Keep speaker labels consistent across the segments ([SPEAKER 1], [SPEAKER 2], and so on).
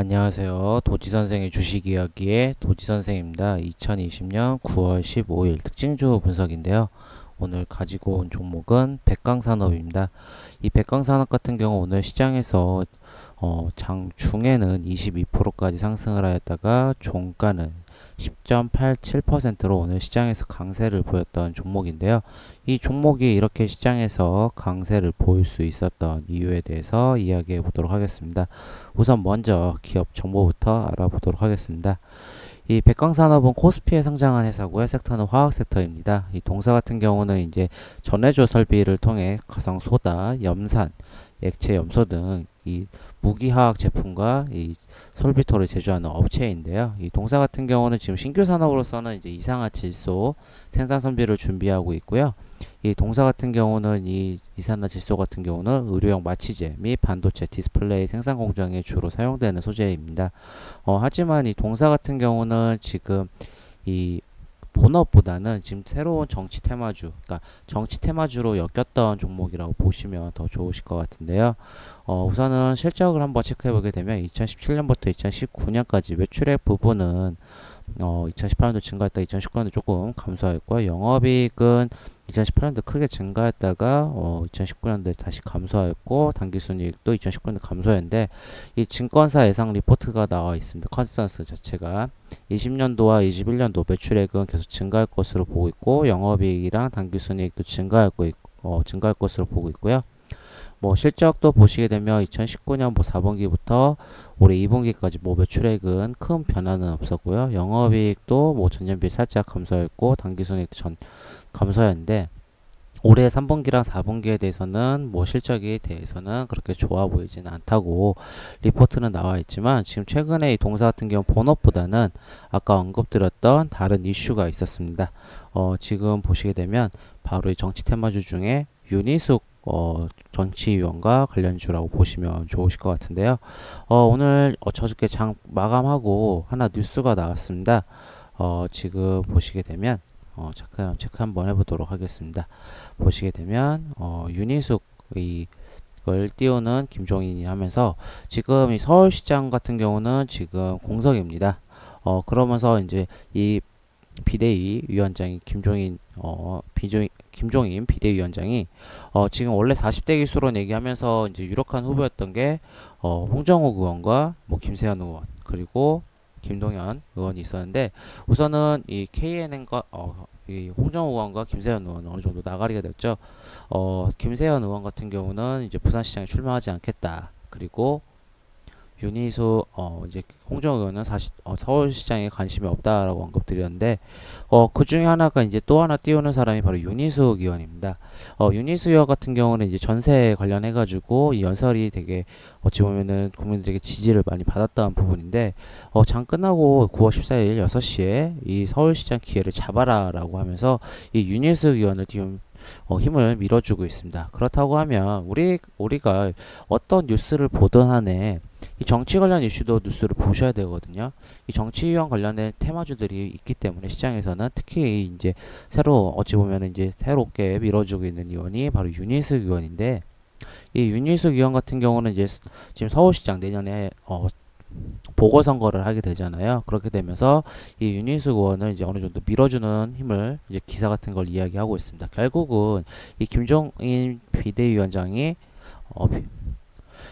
[SPEAKER 1] 안녕하세요. 도지선생의 주식 이야기의 도지선생입니다. 2020년 9월 15일 특징주 분석인데요. 오늘 가지고 온 종목은 백광산업입니다. 이 백광산업 같은 경우 오늘 시장에서 어, 장 중에는 22%까지 상승을 하였다가 종가는 10.87%로 오늘 시장에서 강세를 보였던 종목인데요. 이 종목이 이렇게 시장에서 강세를 보일 수 있었던 이유에 대해서 이야기해 보도록 하겠습니다. 우선 먼저 기업 정보부터 알아보도록 하겠습니다. 이 백광산업은 코스피에 상장한 회사고요. 섹터는 화학 섹터입니다. 이 동사 같은 경우는 이제 전해조 설비를 통해 가상 소다, 염산, 액체 염소 등 이 무기화학 제품과 이 솔비토를 제조하는 업체인데요. 이 동사 같은 경우는 지금 신규 산업으로서는 이제 이상화 질소 생산 선비를 준비하고 있고요. 이 동사 같은 경우는 이 이산화 질소 같은 경우는 의료용 마취제 및 반도체 디스플레이 생산 공정에 주로 사용되는 소재입니다. 어, 하지만 이 동사 같은 경우는 지금 이 본업보다는 지금 새로운 정치 테마주, 그러니까 정치 테마주로 엮였던 종목이라고 보시면 더 좋으실 것 같은데요. 어, 우선은 실적을 한번 체크해 보게 되면 2017년부터 2019년까지 매출액 부분은 어, 2018년도 증가했다 2019년도 조금 감소했고요. 영업이익은 2018년도 크게 증가했다가 어, 2019년도에 다시 감소했고 당기순이익도 2019년도 감소했는데 이 증권사 예상 리포트가 나와 있습니다. 컨센서스 자체가 20년도와 21년도 매출액은 계속 증가할 것으로 보고 있고 영업이익이랑 당기순이익도 증가할 거 있, 어, 증가할 것으로 보고 있고요. 뭐 실적도 보시게 되면 2019년 뭐 4분기부터 올해 2분기까지 뭐 매출액은 큰 변화는 없었고요. 영업이익도 뭐 전년비 살짝 감소했고 당기순이익도 전 감소했는데 올해 3분기랑 4분기에 대해서는 뭐 실적에 대해서는 그렇게 좋아 보이지는 않다고 리포트는 나와 있지만 지금 최근에 이 동사 같은 경우 본업보다는 아까 언급드렸던 다른 이슈가 있었습니다. 어, 지금 보시게 되면 바로 이 정치 테마주 중에 유니숙 어, 정치위원과 관련주라고 보시면 좋으실 것 같은데요. 어, 오늘 어, 저녁에 장 마감하고 하나 뉴스가 나왔습니다. 어, 지금 보시게 되면 어, 체크, 체크 한번 해보도록 하겠습니다. 보시게 되면 어, 유니숙 이걸 띄우는 김종인이 하면서 지금 이 서울시장 같은 경우는 지금 공석입니다. 어, 그러면서 이제 이 비대위 위원장이 김종인 어 비종 김종인 비대위원장이 어 지금 원래 40대 기수론 얘기하면서 이제 유력한 후보였던 게 어 홍정욱 의원과 뭐 김세현 의원 그리고 김동연 의원이 있었는데 우선은 이 KNN과 어, 이 홍정욱 의원과 김세현 의원 어느 정도 나가리가 됐죠. 어 김세현 의원 같은 경우는 이제 부산시장에 출마하지 않겠다. 그리고 윤희수 어 이제 홍정 의원은 사실 어, 서울시장에 관심이 없다라고 언급드렸는데 어 그 중에 하나가 이제 또 하나 띄우는 사람이 바로 윤희숙 의원입니다. 어 윤희숙 의원 같은 경우는 이제 전세 관련해 가지고 이 연설이 되게 어찌 보면은 국민들에게 지지를 많이 받았던 부분인데 어장 끝나고 9월 14일 6시에 이 서울시장 기회를 잡아라라고 하면서 이 윤희숙 의원을 지금 어, 힘을 밀어주고 있습니다. 그렇다고 하면 우리 우리가 어떤 뉴스를 보든 한에 이 정치 관련 이슈도 뉴스를 보셔야 되거든요. 이 정치위원 관련된 테마주들이 있기 때문에 시장에서는 특히 이제 새로 어찌 보면 이제 새롭게 밀어주고 있는 의원이 바로 윤희숙 의원인데 이 윤희숙 의원 같은 경우는 이제 지금 서울시장 내년에 어 보궐선거를 하게 되잖아요. 그렇게 되면서 이 윤희숙 의원을 이제 어느 정도 밀어주는 힘을 이제 기사 같은 걸 이야기하고 있습니다. 결국은 이 김종인 비대위원장이 어,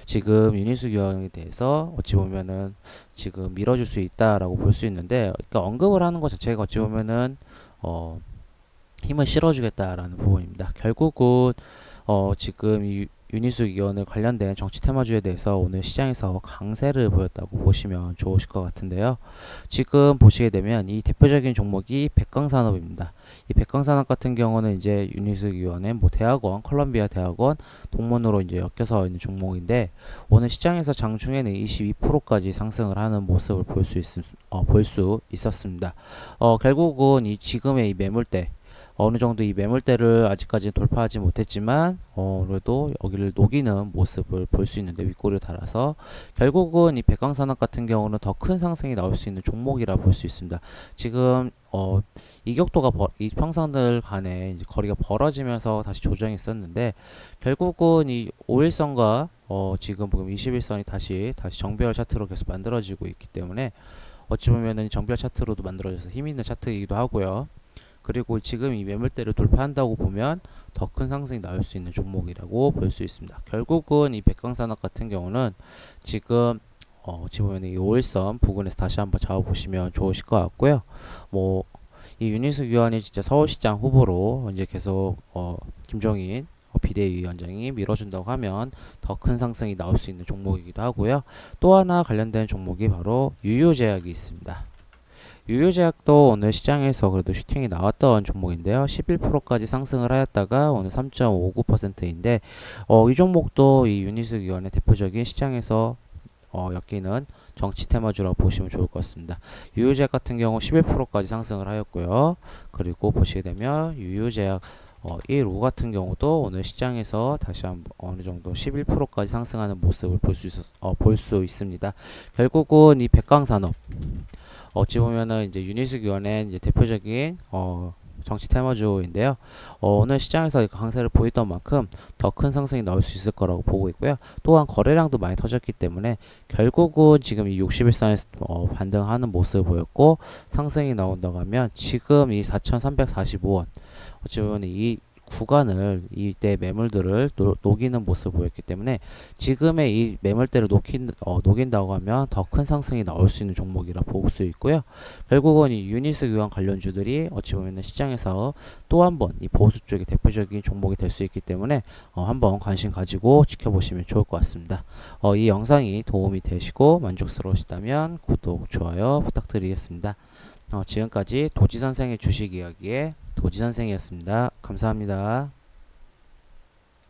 [SPEAKER 1] 지금 윤희숙 의원에 대해서 어찌 보면은 지금 밀어줄 수 있다라고 볼 수 있는데 그러니까 언급을 하는 것 자체가 어찌 보면은 어, 힘을 실어주겠다라는 부분입니다. 결국은 어, 지금 이 유니스 의원을 관련된 정치 테마주에 대해서 오늘 시장에서 강세를 보였다고 보시면 좋으실 것 같은데요. 지금 보시게 되면 이 대표적인 종목이 백광산업입니다. 이 백광산업 같은 경우는 이제 유니스 의원의 뭐 대학원, 컬럼비아 대학원 동문으로 이제 엮여서 있는 종목인데 오늘 시장에서 장중에는 22%까지 상승을 하는 모습을 볼 수 있, 어, 볼 수 있었습니다. 어, 결국은 이 지금의 이 매물대 어느 정도 이 매물대를 아직까지 돌파하지 못했지만 어, 그래도 여기를 녹이는 모습을 볼 수 있는데 윗꼬리를 달아서 결국은 이 백광산업 같은 경우는 더 큰 상승이 나올 수 있는 종목이라 볼 수 있습니다. 지금 어, 이격도가 벌- 이 평상들 간에 거리가 벌어지면서 다시 조정이 있었는데 결국은 이 5일선과 어, 지금 보면 21선이 다시 다시 정배열 차트로 계속 만들어지고 있기 때문에 어찌 보면은 정배열 차트로도 만들어져서 힘 있는 차트이기도 하고요. 그리고 지금 이 매물대를 돌파한다고 보면 더 큰 상승이 나올 수 있는 종목이라고 볼 수 있습니다. 결국은 이 백광산업 같은 경우는 지금 어, 어찌 보면 이 5일선 부근에서 다시 한번 잡아보시면 좋으실 것 같고요. 뭐 이 윤희숙 위원이 진짜 서울시장 후보로 이제 계속 어, 김종인 어, 비대위원장이 밀어준다고 하면 더 큰 상승이 나올 수 있는 종목이기도 하고요. 또 하나 관련된 종목이 바로 유효제약이 있습니다. 유효제약도 오늘 시장에서 그래도 슈팅이 나왔던 종목인데요. 11%까지 상승을 하였다가 오늘 3.59%인데 어, 이 종목도 이 유니스 위원의 대표적인 시장에서 어, 엮이는 정치 테마주라고 보시면 좋을 것 같습니다. 유효제약 같은 경우 11%까지 상승을 하였고요. 그리고 보시게 되면 유효제약 어, 1호 같은 경우도 오늘 시장에서 다시 한번 어느 정도 11%까지 상승하는 모습을 볼 수 있었, 어, 있습니다. 결국은 이 백광산업 어찌 보면은 이제 유니스 위원의 이제 대표적인 어, 정치 테마주인데요. 어, 오늘 시장에서 강세를 보였던 만큼 더 큰 상승이 나올 수 있을 거라고 보고 있고요. 또한 거래량도 많이 터졌기 때문에 결국은 지금 이 61선에서 어, 반등하는 모습을 보였고 상승이 나온다고 하면 지금 이 4,345원 어찌 보면 이 구간을 이때 매물들을 노, 녹이는 모습을 보였기 때문에 지금의 이 매물대를 녹인, 어, 녹인다고 하면 더 큰 상승이 나올 수 있는 종목이라 볼 수 있고요. 결국은 이 유니스 교환 관련주들이 어찌 보면 시장에서 또 한 번 이 보수 쪽의 대표적인 종목이 될 수 있기 때문에 어, 한번 관심 가지고 지켜보시면 좋을 것 같습니다. 어, 이 영상이 도움이 되시고 만족스러우시다면 구독, 좋아요 부탁드리겠습니다. 어, 지금까지 도지 선생의 주식 이야기의 도지 선생이었습니다. 감사합니다.